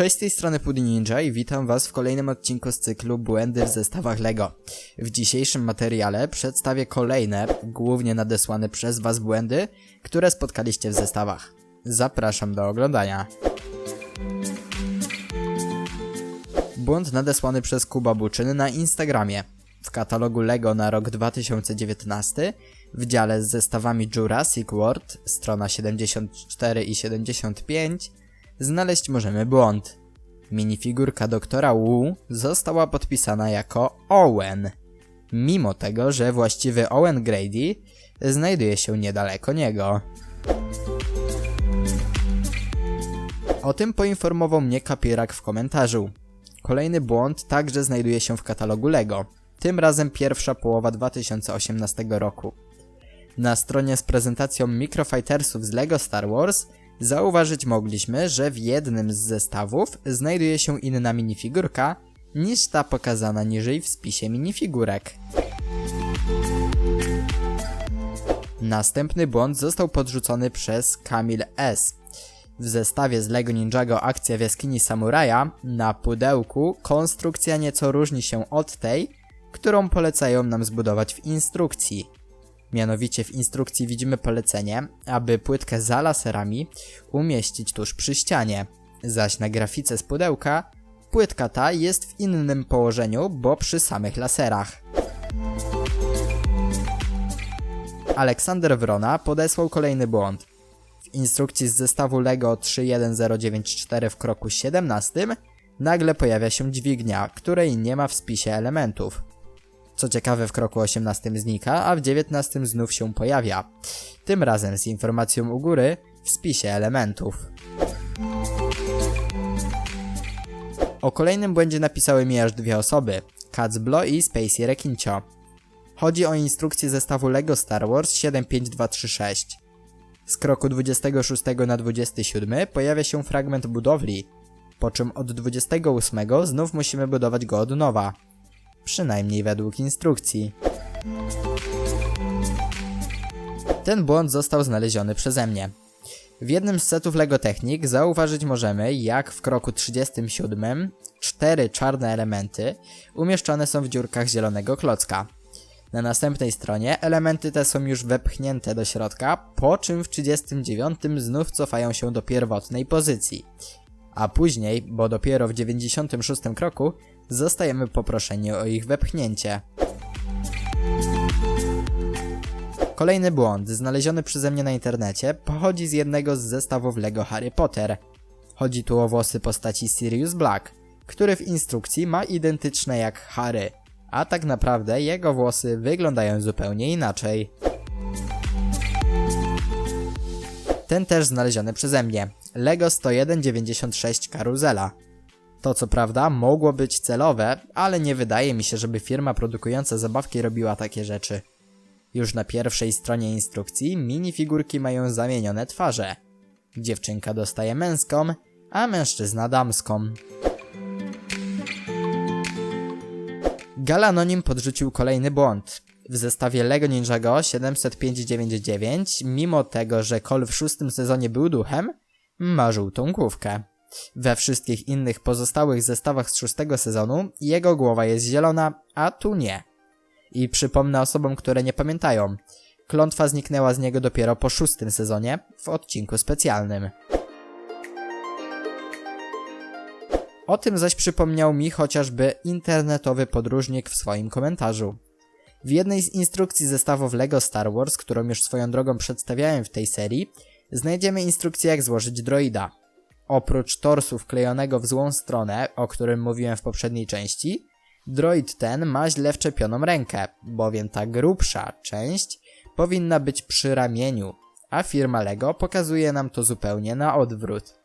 Cześć, z tej strony Pudding Ninja i witam was w kolejnym odcinku z cyklu Błędy w zestawach LEGO. W dzisiejszym materiale przedstawię kolejne, głównie nadesłane przez was błędy, które spotkaliście w zestawach. Zapraszam do oglądania. Błąd nadesłany przez Kuba na Instagramie. W katalogu LEGO na rok 2019 w dziale z zestawami Jurassic World, strona 74 i 75 znaleźć możemy błąd. Minifigurka doktora Wu została podpisana jako Owen, mimo tego, że właściwy Owen Grady znajduje się niedaleko niego. O tym poinformował mnie Kapierak w komentarzu. Kolejny błąd także znajduje się w katalogu LEGO, tym razem pierwsza połowa 2018 roku. Na stronie z prezentacją Microfightersów z LEGO Star Wars zauważyć mogliśmy, że w jednym z zestawów znajduje się inna minifigurka niż ta pokazana niżej w spisie minifigurek. Następny błąd został podrzucony przez Kamil S. W zestawie z LEGO Ninjago Akcja w jaskini samuraja na pudełku konstrukcja nieco różni się od tej, którą polecają nam zbudować w instrukcji. Mianowicie w instrukcji widzimy polecenie, aby płytkę za laserami umieścić tuż przy ścianie, zaś na grafice z pudełka płytka ta jest w innym położeniu, bo przy samych laserach. Aleksander Wrona podesłał kolejny błąd. W instrukcji z zestawu LEGO 31094 w kroku 17 nagle pojawia się dźwignia, której nie ma w spisie elementów. Co ciekawe w kroku 18 znika, a w 19 znów się pojawia. Tym razem z informacją u góry w spisie elementów. O kolejnym błędzie napisały mi aż dwie osoby, Kacblo i Spacey Rekincio. Chodzi o instrukcję zestawu LEGO Star Wars 75236. Z kroku 26 na 27 pojawia się fragment budowli, po czym od 28 znów musimy budować go od nowa przynajmniej według instrukcji. Ten błąd został znaleziony przeze mnie. W jednym z setów LEGO Technik zauważyć możemy, jak w kroku 37 cztery czarne elementy umieszczone są w dziurkach zielonego klocka. Na następnej stronie elementy te są już wepchnięte do środka, po czym w 39 znów cofają się do pierwotnej pozycji. A później, bo dopiero w 96 kroku, zostajemy poproszeni o ich wepchnięcie. Kolejny błąd, znaleziony przeze mnie na internecie, pochodzi z jednego z zestawów LEGO Harry Potter. Chodzi tu o włosy postaci Sirius Black, który w instrukcji ma identyczne jak Harry, a tak naprawdę jego włosy wyglądają zupełnie inaczej. Ten też znaleziony przeze mnie. LEGO 10196 Karuzela. To co prawda mogło być celowe, ale nie wydaje mi się, żeby firma produkująca zabawki robiła takie rzeczy. Już na pierwszej stronie instrukcji minifigurki mają zamienione twarze. Dziewczynka dostaje męską, a mężczyzna damską. Galanonim podrzucił kolejny błąd. W zestawie LEGO Ninjago 70599, mimo tego, że Cole w szóstym sezonie był duchem, ma żółtą główkę. We wszystkich innych pozostałych zestawach z szóstego sezonu jego głowa jest zielona, a tu nie. I przypomnę osobom, które nie pamiętają. Klątwa zniknęła z niego dopiero po szóstym sezonie, w odcinku specjalnym. O tym zaś przypomniał mi chociażby internetowy podróżnik w swoim komentarzu. W jednej z instrukcji zestawów LEGO Star Wars, którą już swoją drogą przedstawiałem w tej serii, znajdziemy instrukcję jak złożyć droida. Oprócz torsu wklejonego w złą stronę, o którym mówiłem w poprzedniej części, droid ten ma źle wczepioną rękę, bowiem ta grubsza część powinna być przy ramieniu, a firma LEGO pokazuje nam to zupełnie na odwrót.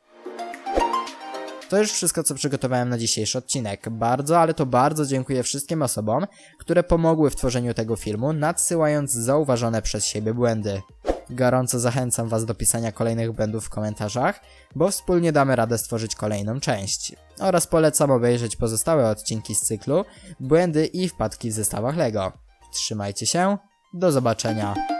To już wszystko, co przygotowałem na dzisiejszy odcinek. Bardzo, ale to bardzo dziękuję wszystkim osobom, które pomogły w tworzeniu tego filmu, nadsyłając zauważone przez siebie błędy. Gorąco zachęcam Was do pisania kolejnych błędów w komentarzach, bo wspólnie damy radę stworzyć kolejną część. Oraz polecam obejrzeć pozostałe odcinki z cyklu Błędy i wpadki w zestawach LEGO. Trzymajcie się, do zobaczenia.